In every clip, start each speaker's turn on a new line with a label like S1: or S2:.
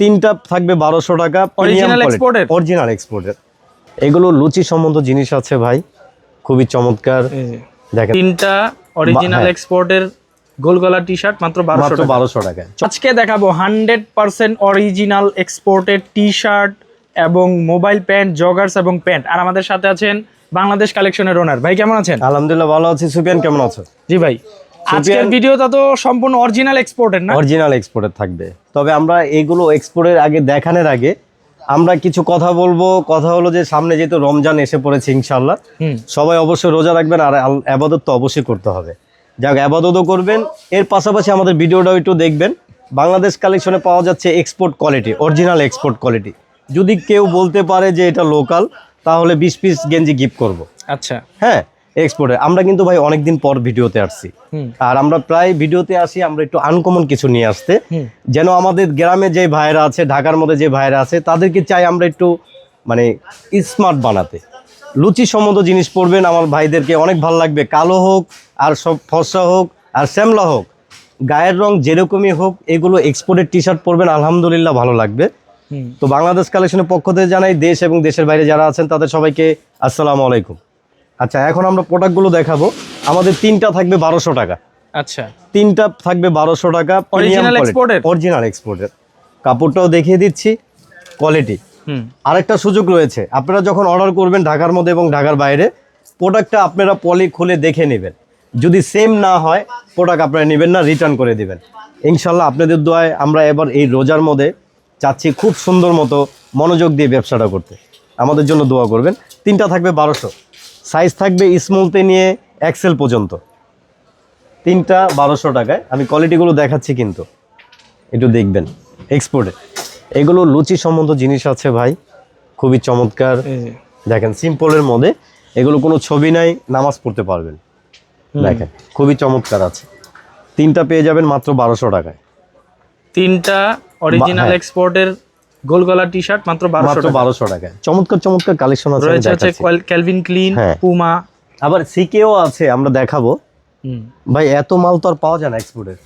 S1: তিনটা থাকবে বারোশো টাকা
S2: Original exported?
S1: অরিজিনাল এক্সপোর্টের এগুলো লুচি সম্বন্ধ জিনিস আছে ভাই খুবই চমৎকার। দেখেন।
S2: তিনটা অরিজিনাল
S1: হ্যাঁ।
S2: এক্সপোর্টের গোলগলা টি শার্ট মাত্র বারোশো
S1: বারোশো টাকায়।
S2: আজকে দেখাবো hundred percent original exported T shirt এবং মোবাইল প্যান্ট জগার্স এবং প্যান্ট আর আমাদের সাথে আছেন বাংলাদেশ কালেকশনের ওনার ভাই কেমন আছেন?
S1: আলহামদুলিল্লাহ ভালো আছি। সুপিয়ান কেমন আছো?
S2: জি ভাই। আজকের ভিডিওটা তো সম্পূর্ণ অরিজিনাল এক্সপোর্টেড না?
S1: অরিজিনাল এক্সপোর্টের থাকবে। তবে আমরা এগুলো এক্সপোর্টের আগে দেখানোর আগে আমরা কিছু কথা বলব। কথা হলো যে সামনে যেহেতু রমজান এসে পড়েছে ইনশাল্লাহ সবাই অবশ্যই রোজা রাখবেন আর আবাদত তো অবশ্যই করতে হবে। যাক আবাদতও করবেন। এর পাশাপাশি আমাদের ভিডিওটাও একটু দেখবেন। বাংলাদেশ কালেকশনে পাওয়া যাচ্ছে export quality original export quality যদি কেউ বলতে পারে যে এটা লোকাল তাহলে বিশ পিস গেঞ্জি গিফট করব।
S2: আচ্ছা।
S1: হ্যাঁ এক্সপোর্টে আমরা কিন্তু ভাই অনেকদিন পর ভিডিওতে আসছি। আর আমরা প্রায় ভিডিওতে আসি আমরা একটু আনকমন কিছু নিয়ে আসতে। যেন আমাদের গ্রামে যে ভাইরা আছে ঢাকার মধ্যে যে ভাইরা আছে তাদেরকে চাই আমরা একটু মানে স্মার্ট বানাতে। লুচি সম্মত জিনিস পরবেন আমার ভাইদেরকে অনেক ভালো লাগবে। কালো হোক আর সব ফর্সা হোক আর শ্যামলা হোক। গায়ের রং যেরকমই হোক এগুলো এক্সপোর্টের টি শার্ট পরবেন আলহামদুলিল্লাহ ভালো লাগবে। তো বাংলাদেশ কালেকশনের পক্ষ থেকে জানাই দেশ এবং দেশের বাইরে যারা আছেন তাদের সবাইকে আসসালামু আলাইকুম। আচ্ছা এখন আমরা প্রোডাক্টগুলো দেখাবো। আমাদের তিনটা থাকবে বারোশো টাকা।
S2: আচ্ছা।
S1: তিনটা থাকবে বারোশো টাকা? অরিজিনাল এক্সপোর্টের কাপড়টাও দেখিয়ে দিচ্ছি কোয়ালিটি আরেকটা সুযোগ রয়েছে আপনারা যখন অর্ডার করবেন ঢাকার মধ্যে এবং ঢাকার বাইরে প্রোডাক্টটা আপনারা পলি খুলে দেখে নেবেন। যদি সেম না হয় প্রোডাক্ট আপনারা নেবেন না রিটার্ন করে দিবেন। ইনশাল্লাহ আপনাদের দোয়ায় আমরা এবার এই রোজার মধ্যে চাচ্ছি খুব সুন্দর মতো মনোযোগ দিয়ে ব্যবসাটা করতে। আমাদের জন্য দোয়া করবেন। তিনটা থাকবে বারোশো। সাইজ থাকবে স্মলতে নিয়ে এক্সেল পর্যন্ত। তিনটা বারোশো টাকায়। আমি কোয়ালিটিগুলো দেখাচ্ছি কিন্তু। একটু দেখবেন। এক্সপোর্টে এগুলো লুচি সম্বন্ধ জিনিস আছে ভাই। খুবই চমৎকার। দেখেন সিম্পলের মধ্যে। এগুলো কোনো ছবি নাই নামাজ পড়তে পারবেন। দেখেন খুবই চমৎকার আছে। তিনটা পেয়ে যাবেন মাত্র বারোশো টাকায়।
S2: তিনটা অরিজিনাল
S1: হ্যাঁ।
S2: গোলগলা টি শার্ট মাত্র বারোশো
S1: মাত্র
S2: টাকা।
S1: বারোশো টাকায় চমৎকার চমৎকার কালেকশন আছে
S2: রয়েছে হচ্ছে ক্যালভিন ক্লিন। পুমা
S1: আবার সিকেও আছে আমরা দেখাবো। ভাই এত মাল তো আর পাওয়া যায় না এক্সপোর্টের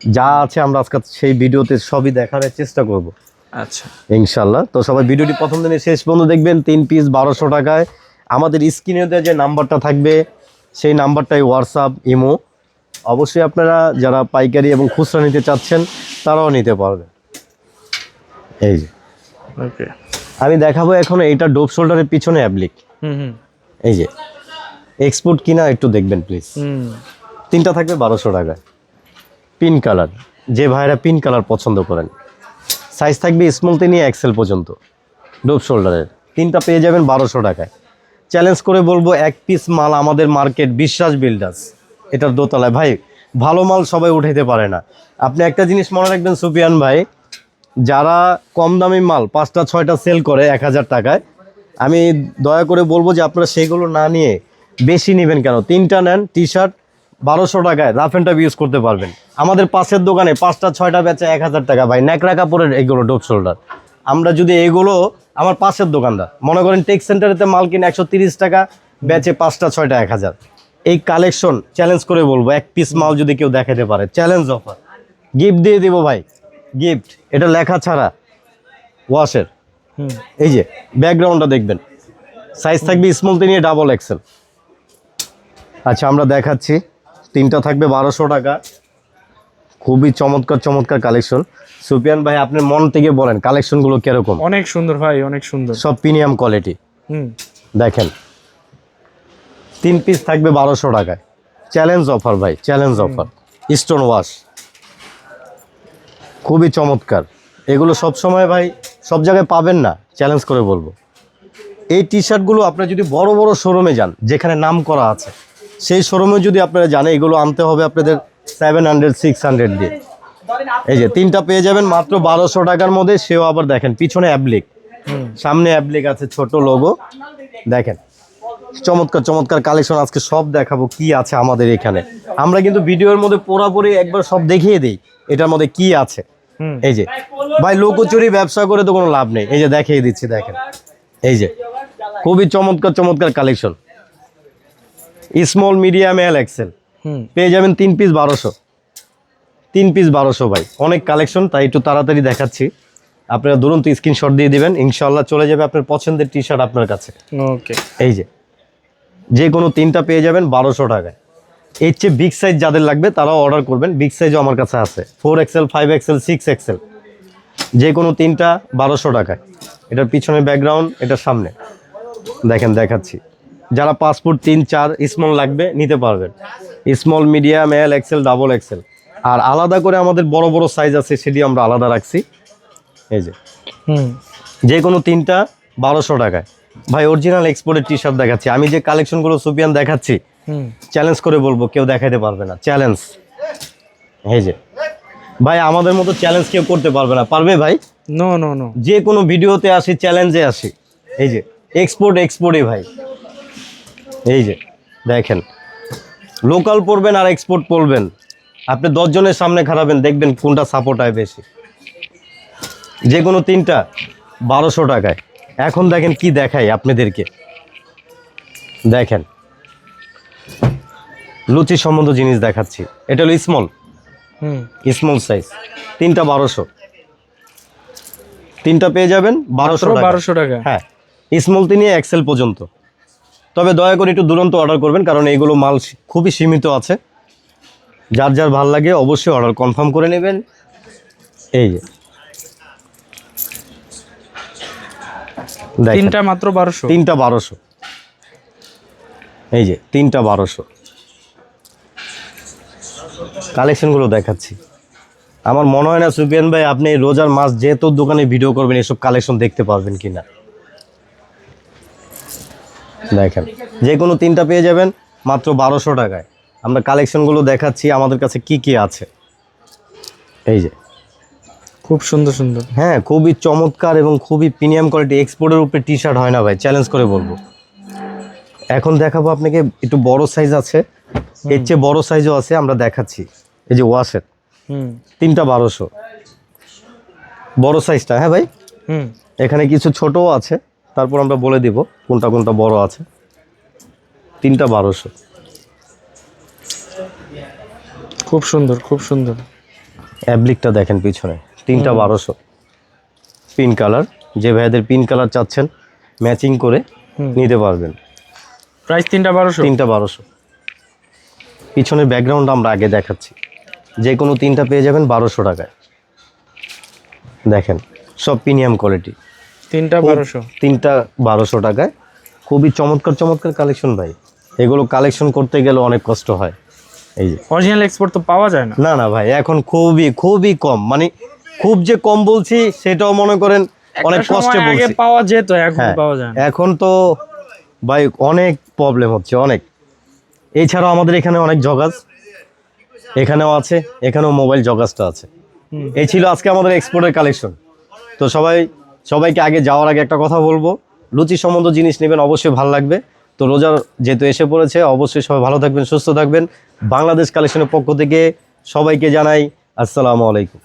S1: যা আছে আমরা আজকে সেই ভিডিওতে সবই দেখার চেষ্টা করব।
S2: আচ্ছা।
S1: ইনশাল্লাহ তো সবাই ভিডিওটি প্রথম দিনে শেষ পর্যন্ত দেখবেন তিন পিস বারোশো টাকায়। আমাদের স্ক্রিনে দেওয়া যে নাম্বারটা থাকবে সেই নাম্বারটাই হোয়াটসঅ্যাপ ইমো অবশ্যই আপনারা যারা পাইকারি এবং খুচরা নিতে চাচ্ছেন তারাও নিতে পারবেন। এই যে।
S2: ওকে
S1: আমি দেখাবো এখন এইটা ডোপ শোল্ডারের পিছনে অ্যাবলিক
S2: হুম হুম।
S1: এই যে। এক্সপোর্ট কিনা একটু দেখবেন প্লিজ
S2: হুম।
S1: তিনটা থাকবে বারোশো টাকায়। পিন কালার যে ভাইরা পিন কালার পছন্দ করেন। সাইজ থাকবে স্মলতে নিয়ে এক্সেল পর্যন্ত। ডোপ শোল্ডারের তিনটা পেয়ে যাবেন বারোশো টাকায়। চ্যালেঞ্জ করে বলব এক পিস মাল আমাদের মার্কেট বিশ্বাস বিল্ডার্স এটার দোতলায়। ভাই ভালো মাল সবাই উঠাইতে পারে না। আপনি একটা জিনিস মনে রাখবেন সুপিয়ান ভাই যারা কম দামি মাল, পাঁচটা, ছয়টা সেল করে এক হাজার টাকায়, আমি দয়া করে বলব যে আপনারা সেগুলো না নিয়ে বেশি নেবেন কেন? তিনটা নেন টি শার্ট বারোশো টাকায় রাফ অ্যান্ড ইউজ করতে পারবেন। আমাদের পাশের দোকানে পাঁচটা, ছয়টা বেচে এক হাজার টাকা, ভাই, ন্যাকড়া কাপড়ের এগুলো ডোপ শোল্ডার আমরা যদি এগুলো আমার পাশের দোকানদার, মনে করেন টেক সেন্টারেতে মাল কিনে একশো তিরিশ টাকা, বেচে পাঁচটা, ছয়টা, এক হাজার। এই কালেকশন চ্যালেঞ্জ করে বলব, এক পিস মাল যদি কেউ দেখাতে পারে চ্যালেঞ্জ অফার গিফট দিয়ে দিব, ভাই। গিফট এটা লেখা ছাড়া ওয়াশের এই যে ব্যাকগ্রাউন্ডটা দেখবেন। সাইজ থাকবে স্মলতে নিয়ে ডাবল এক্সেল আচ্ছা আমরা দেখাচ্ছি। তিনটা থাকবে বারোশো টাকা। খুবই চমৎকার চমৎকার কালেকশন সুপিয়ান ভাই আপনি মন থেকে বলেন কালেকশনগুলো কীরকম?
S2: অনেক সুন্দর ভাই অনেক সুন্দর।
S1: সব প্রিমিয়াম কোয়ালিটি
S2: হুম।
S1: দেখেন। তিন পিস থাকবে বারোশো টাকায়। চ্যালেঞ্জ অফার ভাই চ্যালেঞ্জ অফার স্টোন ওয়াশ খুবই চমৎকার। এগুলো সব সময় ভাই সব জায়গায় পাবেন না চ্যালেঞ্জ করে বলব। এই টি শার্টগুলো আপনারা যদি বড় বড় শোরুমে যান, যেখানে নাম করা আছে, সেই শোরুমে যদি আপনারা জানেন এগুলো আনতে হবে আপনাদের সেভেন হান্ড্রেড সিক্স হান্ড্রেড দিয়ে। এই যে তিনটা পেয়ে যাবেন মাত্র বারোশো টাকার মধ্যে, সেও আবার দেখেন, পিছনে অ্যাবলিক সামনে অ্যাবলিক আছে, ছোট লোগো দেখেন। চমৎকার চমৎকার কালেকশন আজকে সব দেখাবো কি আছে আমাদের এখানে। আমরা কিন্তু ভিডিওর মধ্যে পুরোপুরি একবার সব দেখিয়ে দিই এটার মধ্যে কি আছে। এই যে ভাই লোকচুরি ব্যবসা করে তো কোনো লাভ নেই। এই যে দেখিয়ে দিচ্ছি দেখেন। এই যে খুবই চমৎকার চমৎকার collection small medium L XL
S2: হুম।
S1: পেয়ে যাবেন তিন পিস বারোশো। তিন পিস বারোশো ভাই। অনেক কালেকশন তাই একটু তাড়াতাড়ি দেখাচ্ছি। আপনারা দুরন্ত স্ক্রিনশট দিয়ে দিবেন। ইনশাল্লাহ চলে যাবে আপনার পছন্দের টি শার্ট আপনার কাছে।
S2: ওকে
S1: এই যে। যে কোনো তিনটা পেয়ে যাবেন বারোশো টাকায়। এর চেয়ে বিগ সাইজ যাদের লাগবে তারাও অর্ডার করবেন। বিগ সাইজও আমার কাছে আছে। Four XL five XL six XL যে কোনো তিনটা বারোশো টাকায়। এটার পিছনে ব্যাকগ্রাউন্ড এটার সামনে। দেখেন দেখাচ্ছি। যারা পাসপোর্ট তিন চার স্মল লাগবে নিতে পারবেন। Small medium L XL double XL আর আলাদা করে আমাদের বড় বড় সাইজ আছে সেটি আমরা আলাদা রাখছি। এই যে। যে কোনো তিনটা বারোশো টাকায়। ভাই অরিজিনাল এক্সপোর্টের টি শার্ট দেখাচ্ছি। আমি যে কালেকশনগুলো সুপিয়ান দেখাচ্ছি চ্যালেঞ্জ করে বলব কেউ দেখাইতে পারবে না। চ্যালেঞ্জ এই যে। ভাই আমাদের মতো চ্যালেঞ্জ কেউ করতে পারবে না। পারবে ভাই?
S2: নো নো নো
S1: যে কোনো ভিডিওতে আসি চ্যালেঞ্জে আসি। এই যে এক্সপোর্ট এক্সপোর্টে ভাই। এই যে দেখেন। লোকাল পড়বেন আর এক্সপোর্ট পড়বেন আপনি দশজনের সামনে খারাপেন দেখবেন কোনটা সাপোর্ট হয় বেশি। যে কোনো তিনটা বারোশো টাকায়। এখন দেখেন কি দেখাই আপনাদেরকে। দেখেন। লুচি সম্বন্ধ জিনিস দেখাচ্ছি। এটা হলো স্মল
S2: হুম।
S1: স্মল সাইজ তিনটা বারোশো। তিনটা পেয়ে যাবেন বারোশো
S2: বারোশো টাকা?
S1: হ্যাঁ। স্মল তিনি এক্সেল পর্যন্ত। তবে দয়া করে একটু দুরন্ত অর্ডার করবেন কারণ এইগুলো মাল খুবই সীমিত আছে। যার যার ভালো লাগে অবশ্যই অর্ডার কনফার্ম করে নেবেন। এই যে।
S2: তিনটা মাত্র বারোশো।
S1: তিনটা বারোশো। এই যে তিনটা বারোশো। কালেকশনগুলো দেখাচ্ছি। আমার মনে হয় না সুপিয়ান ভাই আপনি রোজার মাস যেহেতু দোকানে ভিডিও করবেন এসব কালেকশন দেখতে পারবেন কিনা? দেখেন যে কোনো তিনটা পেয়ে যাবেন মাত্র বারোশো টাকায়। আমরা কালেকশনগুলো দেখাচ্ছি আমাদের কাছে কি কি আছে? এই যে
S2: খুব সুন্দর সুন্দর।
S1: হ্যাঁ খুবই চমৎকার এবং খুবই প্রিমিয়াম কোয়ালিটি এক্সপোর্টের উপরে টি শার্ট হয় না ভাই চ্যালেঞ্জ করে বলব। এখন দেখাবো আপনাকে একটু বড় সাইজ আছে। এর চেয়ে বড় সাইজও আছে আমরা দেখাচ্ছি। এই যে ওয়াশের
S2: হুম।
S1: তিনটা বারোশো। বড় সাইজটা হ্যাঁ ভাই?
S2: হুম।
S1: এখানে কিছু ছোটও আছে তারপর আমরা বলে দিব কোনটা কোনটা বড় আছে। তিনটা বারোশো।
S2: খুব সুন্দর খুব সুন্দর।
S1: অ্যাবলিকটা দেখেন পিছনে। তিনটা বারোশো। Pin colour. যে ভাইয়াদের পিন কালার চাচ্ছেন ম্যাচিং করে নিতে পারবেন।
S2: প্রাইস তিনটা বারোশো?
S1: তিনটা বারোশো। পিছনের ব্যাকগ্রাউন্ড আমরা আগে দেখাচ্ছি। যে কোনো তিনটা পেয়ে যাবেন বারোশো টাকায়। দেখেন সব প্রিমিয়াম কোয়ালিটি
S2: তিনটা বারোশো?
S1: তিনটা বারোশো টাকায়। খুবই চমৎকার চমৎকার কালেকশন ভাই। এগুলো কালেকশন করতে গেলে অনেক কষ্ট হয়। এই যে।
S2: অরিজিনাল এক্সপোর্ট তো পাওয়া যায় না?
S1: না না ভাই এখন খুবই খুবই কম। মানে খুব যে কম বলছি সেটাও মনে করেন অনেক কষ্টে বলছি।
S2: পাওয়া যেত এখন
S1: হ্যাঁ
S2: পাওয়া যায়
S1: এখন তো ভাই অনেক প্রবলেম হচ্ছে অনেক। এছাড়াও আমাদের এখানে অনেক জগাস এখানেও আছে এখানেও মোবাইল জগাসটা আছে। এই ছিল আজকে আমাদের এক্সপোর্টের কালেকশন তো সবাই সবাইকে আগে যাওয়ার আগে একটা কথা বলব। লুচি সম্বন্ধ জিনিস নেবেন অবশ্যই ভালো লাগবে। তো রোজার যেহেতু এসে পড়েছে অবশ্যই সবাই ভালো থাকবেন সুস্থ থাকবেন। বাংলাদেশ কালেকশনের পক্ষ থেকে সবাইকে জানাই আসসালামু আলাইকুম।